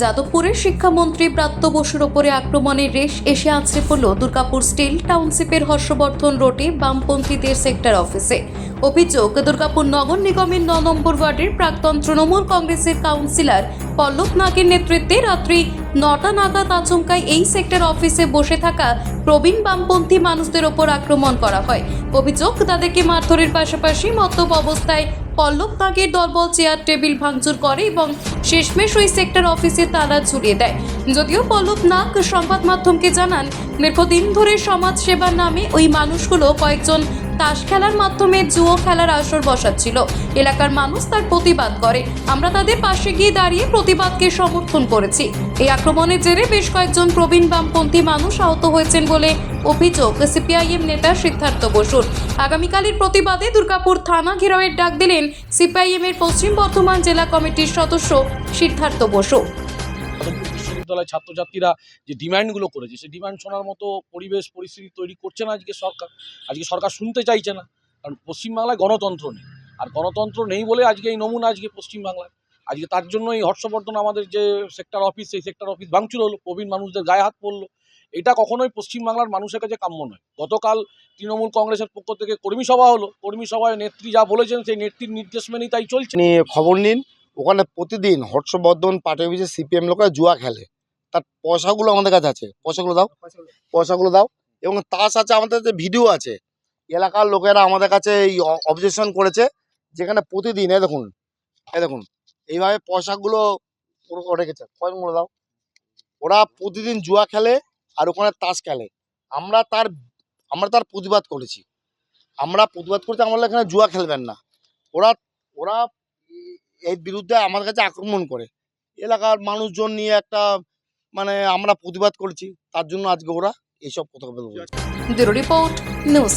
যাদবপুরের শিক্ষামন্ত্রী ব্রাত্য বসুর ওপরে আক্রমণের রেশ এসে আছড়ে পড়ল দুর্গাপুর স্টিল টাউনশিপের হর্ষবর্ধন রোডে বামপন্থীদের সেক্টর অফিসে। অভিযোগ, দুর্গাপুর নগর নিগমের ন নম্বর ওয়ার্ডের প্রাক্তন তৃণমূল কংগ্রেসের কাউন্সিলর পল্লব নাগের নেতৃত্বে রাত্রি নটা নাগাদ আচমকায় এই সেক্টর অফিসে বসে থাকা প্রবীণ বামপন্থী মানুষদের ওপর আক্রমণ করা হয়। অভিযোগ, তাদেরকে মারধরের পাশাপাশি মদ্যপ অবস্থায় পল্লব নাগের দলবল চেয়ার টেবিল ভাঙচুর করে এবং শেষমেশ ওই সেক্টর অফিসে তারা ঝুলিয়ে দেয়। যদিও পল্লব নাগ সংবাদ মাধ্যমকে জানান দীর্ঘদিন ধরে সমাজ সেবার নামে ওই মানুষগুলো কয়েকজন তাস খেলার মাধ্যমে জুয়ো খেলার আসর বসাচ্ছিল। এলাকার মানুষ তার প্রতিবাদ করে। আমরা তাদের পাশে গিয়ে দাঁড়িয়ে প্রতিবাদকে সমর্থন করেছি। এই আক্রমণের জেরে বেশ কয়েকজন প্রবীণ বামপন্থী মানুষ আহত হয়েছেন বলে অভিযোগ সিপিআইএম নেতা সিদ্ধার্থ বসুর। আগামীকালের প্রতিবাদে দুর্গাপুর থানা ঘেরাওয়ের ডাক দিলেন সিপিআইএম এর পশ্চিম বর্ধমান জেলা কমিটির সদস্য সিদ্ধার্থ বসু। বিশ্ববিদ্যালয়ের ছাত্রছাত্রীরা যে ডিমান্ডগুলো করেছে, সেই ডিমান্ড শোনার মতো পরিবেশ, পরিস্থিতি তৈরি করছে না আজকে সরকার। আজকে সরকার শুনতে চাইছে না, কারণ পশ্চিমবাংলায় গণতন্ত্র নেই। আর গণতন্ত্র নেই বলে আজকে এই নমুনা আজকে পশ্চিমবাংলায়। আজকে তার জন্য এই হর্ষবর্ধন আমাদের যে সেক্টর অফিস সেই সেক্টর অফিস ভাঙচুর হলো, প্রবীণ মানুষদের গায়ে হাত পড়ল। এটা কখনোই পশ্চিমবাংলার মানুষের কাছে কাম্য নয়। গতকাল তৃণমূল কংগ্রেসের পক্ষ থেকে কর্মী সভা হলো। কর্মী সভায় নেত্রী যা বলেছেন, সেই নেত্রীর নির্দেশ মেনেই তাই চলছে। খবর নিন, ওখানে প্রতিদিন হর্ষবর্ধন পার্টি অফিসে সিপিএম লোকেরা জুয়া খেলে। তার পয়সাগুলো আমাদের কাছে আছে। পয়সাগুলো দাও। পয়সাগুলো দাও। এবং তাস আছে আমাদের কাছে ভিডিও আছে, এলাকার লোকেরা আমাদের কাছে এই অবজেকশন করেছে যেখানে প্রতিদিন এ দেখুন এ দেখুন, এইভাবে পয়সাগুলো রেখেছে। পয়সাগুলো দাও। ওরা প্রতিদিন জুয়া খেলে আর ওখানে তাস খেলে। আমরা তার আমরা তার প্রতিবাদ করেছি। আমরা প্রতিবাদ করতে আমরা এখানে জুয়া খেলবেন না। ওরা ওরা এর বিরুদ্ধে আমার কাছে আক্রমণ করে। এলাকার মানুষজন নিয়ে একটা মানে আমরা প্রতিবাদ করেছি তার জন্য আজকে ওরা এইসব কথা ব্যুরো রিপোর্ট নিউজ